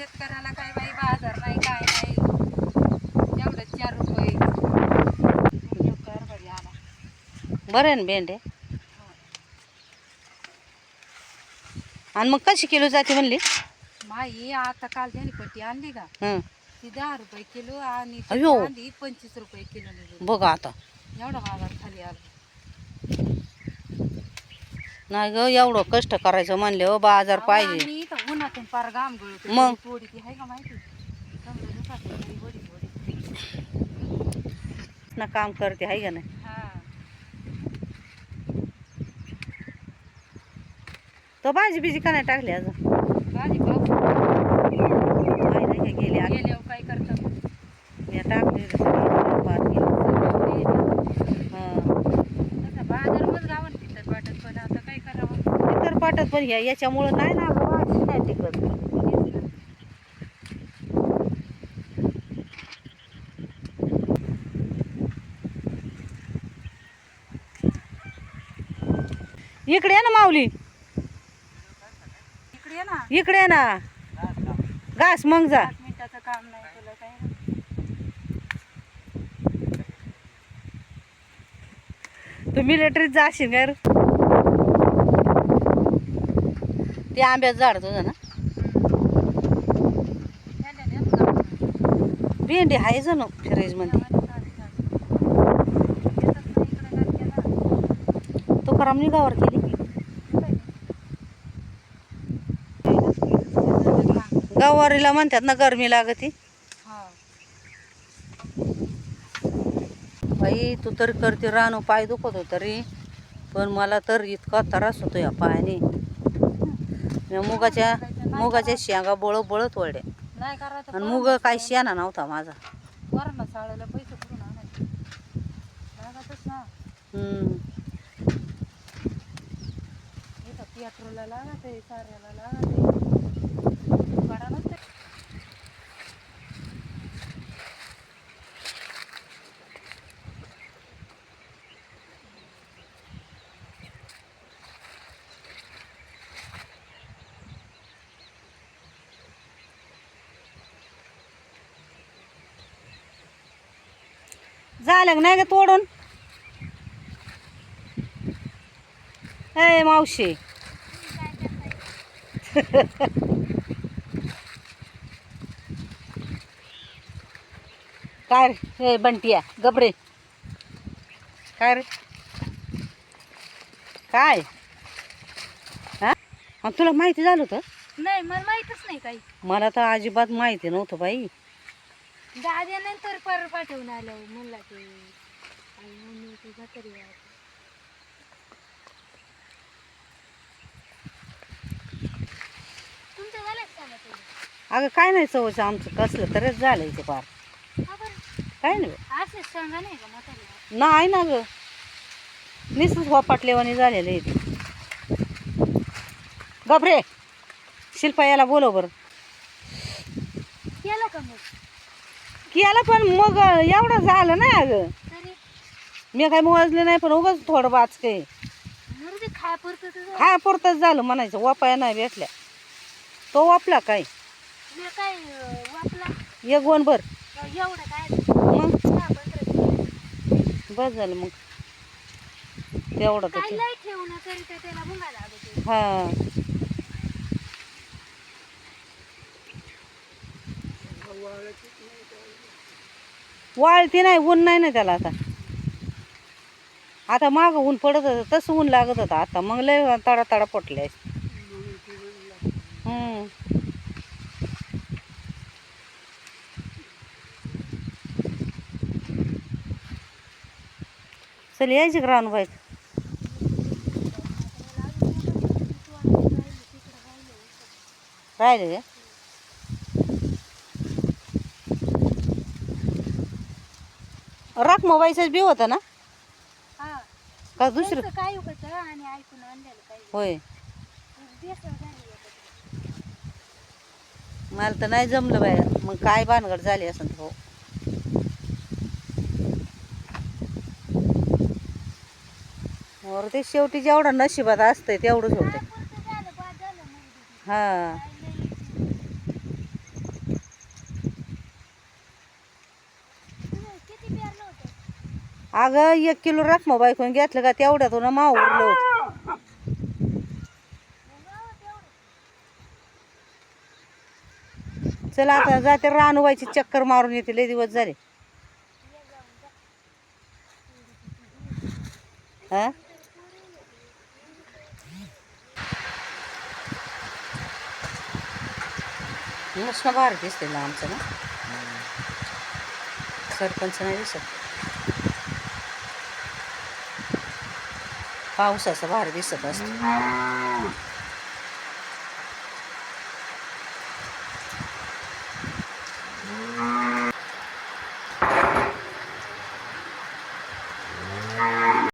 शेतकऱ्याला काय बाई बाजार नाही काय नाही. एवढं चार रुपये. आला बरं आहे ना भेंडे. आणि मग कशी किलो जाते म्हणली? माई आता काल त्याने पट्टी आणली का? हं. ती दहा रुपये किलो आणि ती अयो. कांदी पंचवीस रुपये किलो निघाली बघा आता. एवढा बाजार खाली आला. नाही ग एवढं कष्ट करायचं म्हणले हो बाजार पाहिजे. आणि इथं घाम गळतो मग? थोडी ती आहे का माहिती? वडी वडी ना काम करते आहे का नाही? हा. तो भाजी बिजी का नाही टाकली अजून? भाजी नाही का गेली आली गेल्यावर काय करतात मी टाकली सगळी. हं. गावात तिथं वाटत पण आता काय करावं? पाठत पण ह्या याच्यामुळं नाही ना. नाही टिकत इकडे ये ना माऊली. इकडे ये ना. इकडे ये ना. घास मग जा. काम नाही तुला तू मिलिटरीत जाशील काय रे? ते आंब्याचं झाड तुझं ना. भेंडी आहे जणू फ्रीजमध्ये येतच इकडे तुकाराम निघावर केली गवारीला म्हणतात ना गरमी लागती. हा. बाई तू तरी करते रानू पाय दुखत होत तरी पण मला तर इतका त्रास होतो या पायाने. मुगाच्या मुगाच्या शेंगा बळ बळत वळल्या नाही करायचं आणि मुग काय शेणा नव्हता माझा. वरण चाळायला पैसे कुठून आणायचे? लागतच ना. हम्म. इथं पेट्रोलला लागत आहे साऱ्याला लागत. आहे झालं का नाही का तोडून? ए मावशी. काय रे? बंटिया गबरे. काय रे? काय? हा? तुला माहिती झालं होतं? नाही मला माहीतच नाही काही. मला तर अजिबात माहिती नव्हतं बाई. दाद्यानंतर पर पाठवून आलं म्हणला ते आई मम्मी ते म्हातारी. तुमचं झालं का? अगं काय नाही चवचं आमचं कसलं तरीच झालं इथे पार बरं? काय नाही बाई. असंच सांगा नाही का म्हातारी आहे? नाही ना ग निसच वापाटलेवानी झालेलं ते गबरे शिल्पा याला बोलव बरं केलं का मग याला पण मग एवढं झालं नाही अगं. तरी? मी काय मोजले नाही पण उगाच थोडं वाचके तुझं खाया पुरतच झालं. म्हणायचं वापाया नाही भेटल्या. तो वापला काय? काय एक गोन भर. एवढं काय? मग? बस झालं मग. तेवढं काय हा. वाळती नाही ऊन नाही ना त्याला आता. आता माग ऊन पडत होतं तसं ऊन लागत होतं. आता मग लय तडा तडा पटले चल यायची का बाईक राहिले का राख मोबाईलच बी होता ना? हा. का दुसरं? त्यांचं काय होतं आणि ऐकून आणलेलं होय. बेसन झाली एकत्र. मला तर नाही जमलं बाय. मग काय भानगड झाली असं हो. और ते शेवटी जेवढं नशिबात असतंय तेवढंच होतं पुरतं झालं बाद झालं नाही. दिदी. हा काय लई अगं एक किलो राखमा बायकून घेतलं का? तेवढ्यातून माव उरलं होतं. चला आता जाते रानवायची चक्कर मारून येते लय दिवस झाले. हा? मस्त भारी दिसते ना आमचं ना? सरपंच नाही दिसत. पावसाचं भारी दिसत असतं